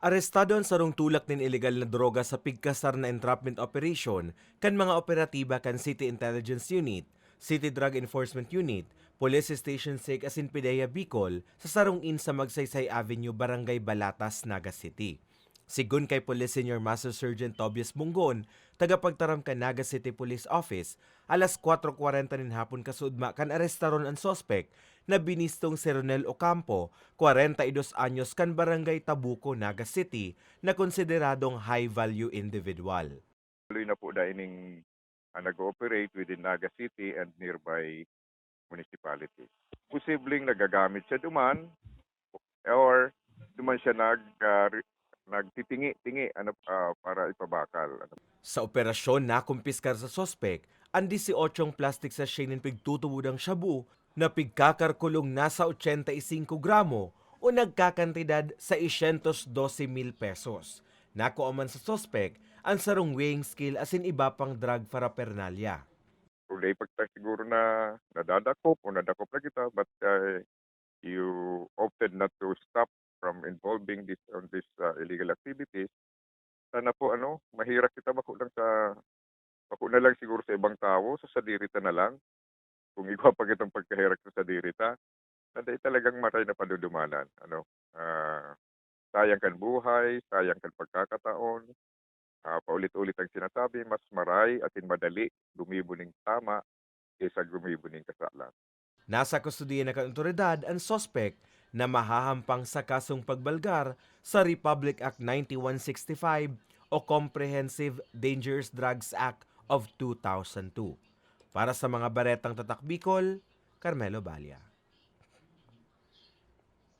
Arestado ang sarong tulak nin ilegal na droga sa pigkasar na entrapment operation kan mga operatiba kan City Intelligence Unit, City Drug Enforcement Unit, Police Station 6 asin Pidea Bicol sa sarong in sa Magsaysay Avenue, Barangay Balatas, Naga City. Sigun kay Police Senior Master Sergeant Tobias Bungon, tagapagtaram ka Naga City Police Office, alas 4.40 nin hapon kasudma kan arestaron ang sospek na binistong si Ronel Ocampo, 42 anyos kan Barangay Tabuco, Naga City, na konsideradong high-value individual. tuloy na po dining uh, nag-ooperate within Naga City and nearby municipalities. Posibleng nagagamit siya duman or duman siya nag uh, nagtitingi-tingi ano ah, para ipabakal. Ano. Sa operasyon na kumpiskar sa sospek, ang 18 plastic sachet ng pigtutubudang shabu na pigkakarkulong nasa 85 gramo o nagkakantidad sa 112 mil pesos. Nakuha man sa sospek ang sarong weighing scale asin iba pang drug paraphernalia. Kung day pagta siguro na nadadakop o nadakop na kita but uh, you opted not to stop from involving this on this uh, illegal activities sana po ano mahirap kita bako lang sa bako na lang siguro sa ibang tao sa sadirita na lang. Kung ikaw pa kitang pagkahirap sa sadirita na day talagang maray na padudumanan ano. Ah sayang kan buhay sayang kan pagkakataon. Ah, paulit-ulit ang sinasabi mas maray atin madali gumibo ning tama kaysa gumibo ning kasalan Nasa kustudiya ng otoridad ang sospek na mahahampang sa kasong pagbalgar sa Republic Act 9165 o Comprehensive Dangerous Drugs Act of 2002. Para sa mga baretang tatak Bicol, Carmelo Balia.